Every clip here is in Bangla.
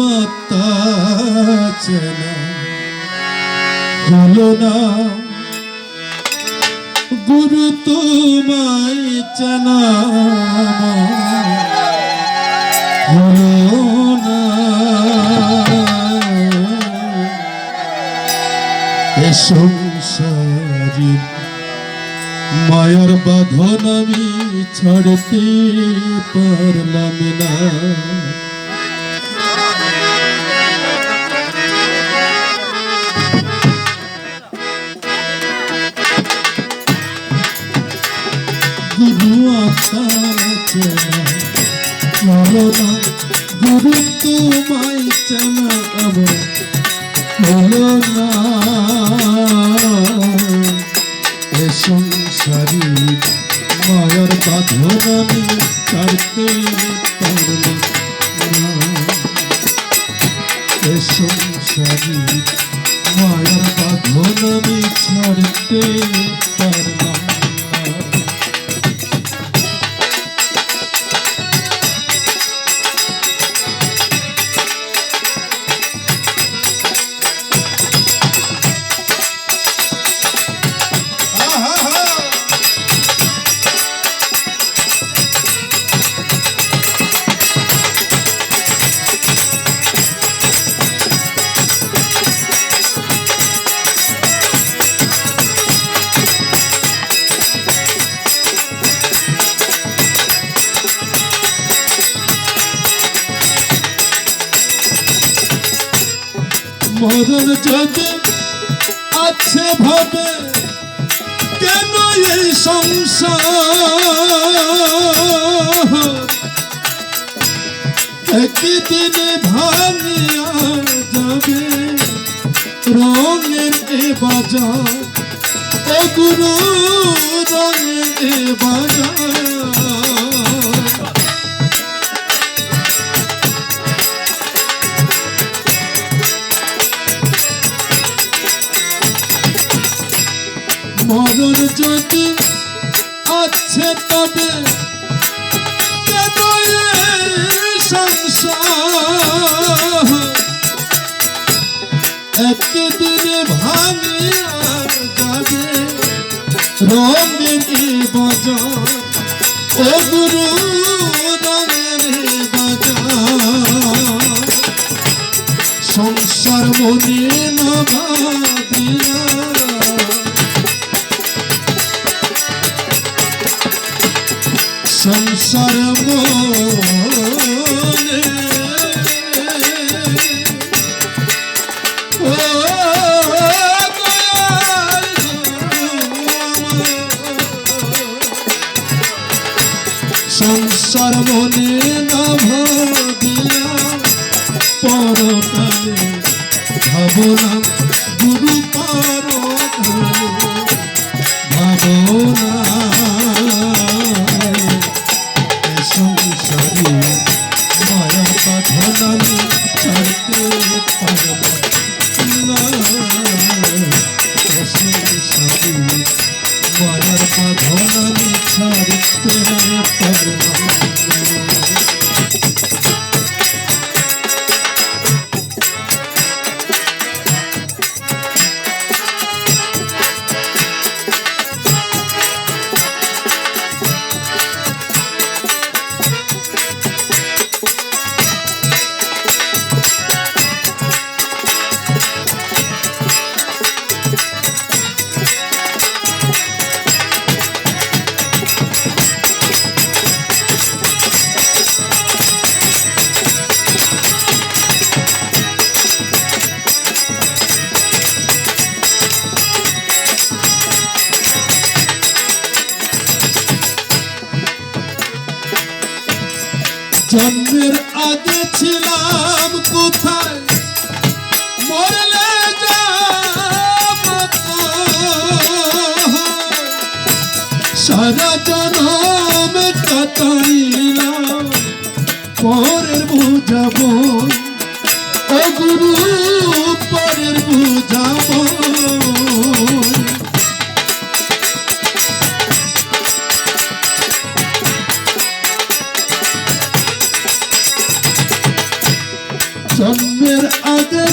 আত্মা চেনা। হলো না। গুরু তোমায় চেনা হলো না। এ সংসারী মায়ার বাঁধন আমি ছাড়তে পারলাম না। চেনা হলো না গুরু তোমায় চেনা আমার হলো না এ সংসারী মায়ার বাঁধন আমি ছাড়তে পারলাম এ সংসারী মায়ার বাঁধন আমি ছাড়তে পারলাম মরণ যদি আছে ভাবে, কেন এই সংসার? একদিনে ভাঙিয়া যাবে রঙের এ বাজার গুরু রঙের এ বাজার। এ বাজার ও গুরু এ বাজার সংসার মনে না সংসার মনে না পরকালে ভাবনা গুরু পরকালে ভাবনা সংসারী মায়া পাঠনানি ছাড়তে পারব না সংসারী মায়ার পাঠনানি ছাড়তে জন্মের আগে ছিলাম কোথায় মরলে? সারা জনম কাটাইলাম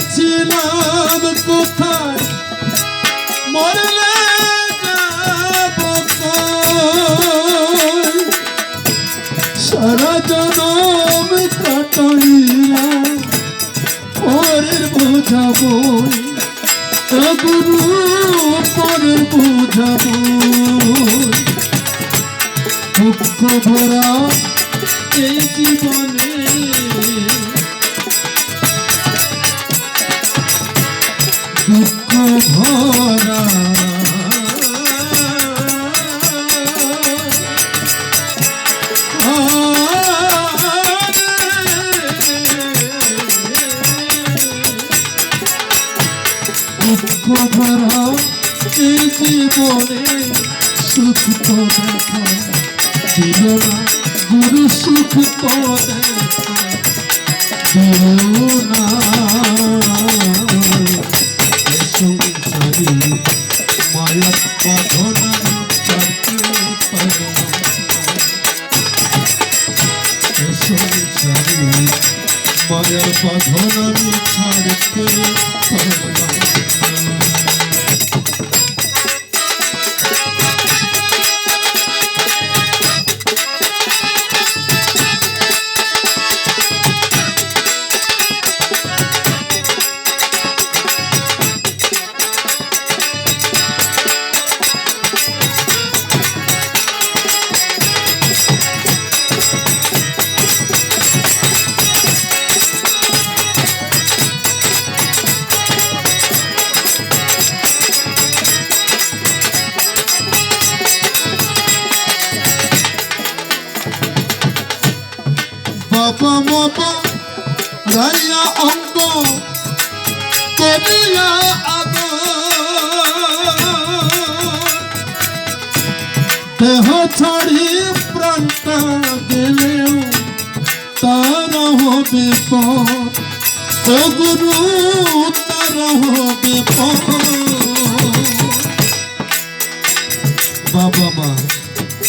আগে ছিলাম কোথায় মরলে? সারা জনম কাটাইলাম পরের বোঝাবো গুরু পরের বোঝাবো দুঃখ ভরা এই জীবনে ভরা। দুঃখ ভরা, এই জীবনে সুখ তো দেখা দিল না, গুরু সুখ তো দেখা দিল না। মায়ার বাঁধন ছাড়তে পারলাম রাইয়া অঙ্গ করিয়া দেহ ছাড়ি প্রাণটা গেলেও তার হবে ও গুরু, তার হবে বাবা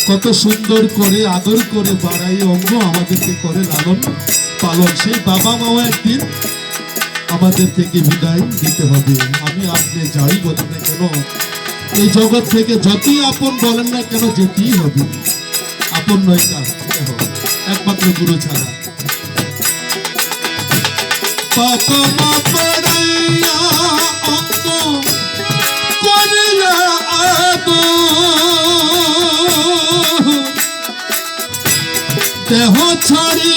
কত সুন্দর করে আদর করে বাড়াই অঙ্গ আমাদেরকে করে লালন। পালন সেই বাবা মাও একদিন আমাদের থেকে বিদায় দিতে হবে। আমি আপনি যাই বলেন না কেন এই জগৎ থেকে যতই আপন বলেন না কেন যেতেই হবে। আপন নয় কেহ, একমাত্র গুরু ছাড়া। করিয়া দেহ ছাড়ি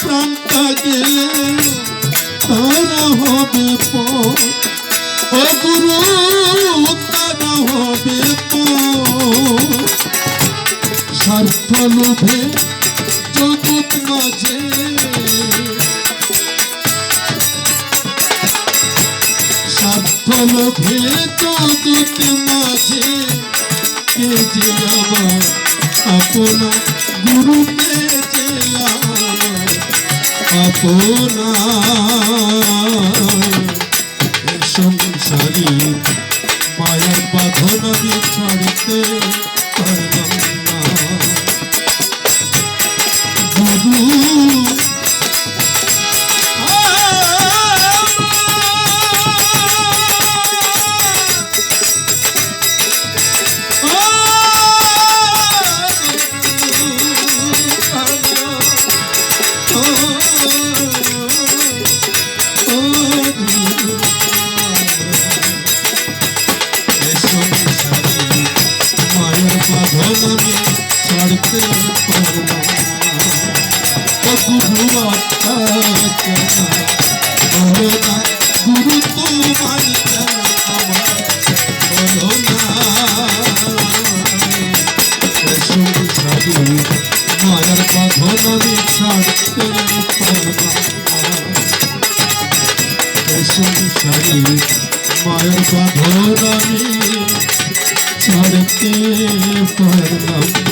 প্রাণটা গেলে তারা হবে পর ও গুরু, তারা হবে পর স্বার্থ লোভে জগৎ মাঝে। স্বার্থ আপনা গুরু কে আপনা সংসারী মায়ার বাঁধন আমি ছাড়তে পারলাম